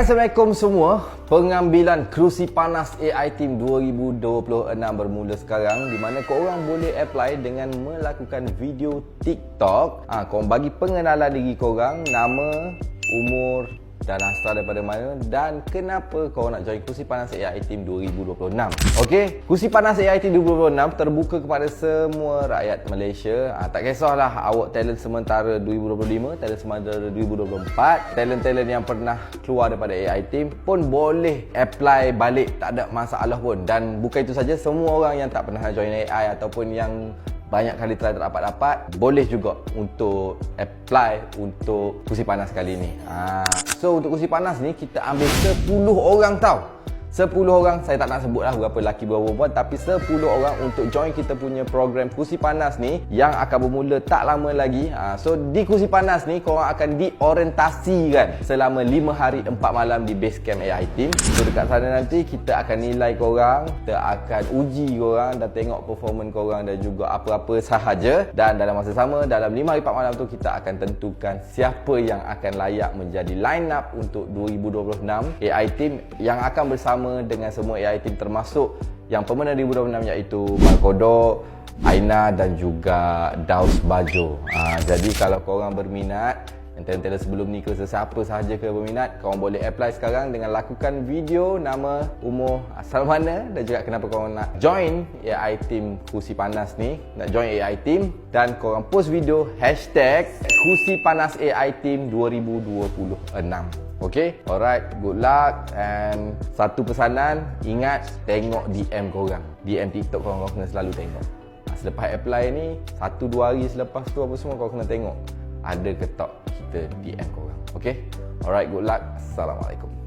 Assalamualaikum semua. Pengambilan kerusi panas AI Team 2026 bermula sekarang Di mana korang boleh apply dengan melakukan video TikTok. Ha, Korang bagi pengenalan diri korang. Nama, umur, dan asal daripada mana dan kenapa kau nak join kursi panas AI Team 2026 Okey, kursi panas AI Team 2026 terbuka kepada semua rakyat Malaysia. Ha, Tak kisahlah awak talent sementara 2025, talent sementara 2024 Talent-talent yang pernah keluar daripada AI Team pun boleh apply balik Tak ada masalah pun. Dan bukan itu saja, semua orang yang tak pernah join AI Ataupun yang banyak kali try tak dapat-dapat boleh juga untuk apply untuk kursi panas kali ni ha. so untuk kursi panas ni kita ambil 10 orang tau 10 orang saya tak nak sebut lah berapa lelaki berapa perempuan tapi 10 orang untuk join kita punya program kursi panas ni yang akan bermula tak lama lagi. Ha, so di kursi panas ni korang akan diorientasikan selama 5 hari 4 malam di base camp AI team. So dekat sana nanti kita akan nilai korang kita akan uji korang dan tengok performance korang dan juga apa-apa sahaja. Dan dalam masa sama dalam 5 hari 4 malam tu kita akan tentukan siapa yang akan layak menjadi line up untuk 2026 AI team yang akan bersama bersama dengan semua AI team termasuk yang pemenang 2026 iaitu Markodo, Aina dan juga Daus Bajo. Ha, jadi kalau korang berminat talent-talent sebelum ni ke sesiapa sahaja ke berminat korang boleh apply sekarang dengan lakukan video nama, umur, asal mana dan juga kenapa korang nak join AI team kursi panas ni nak join AI team dan korang post video hashtag kursi panas AI team 2026 Okay, alright, good luck and satu pesanan, ingat tengok DM korang. DM TikTok korang, korang kena selalu tengok. Selepas apply ni, satu dua hari selepas tu apa semua korang kena tengok. Ada ke tak kita DM korang. Okay, alright, good luck. Assalamualaikum.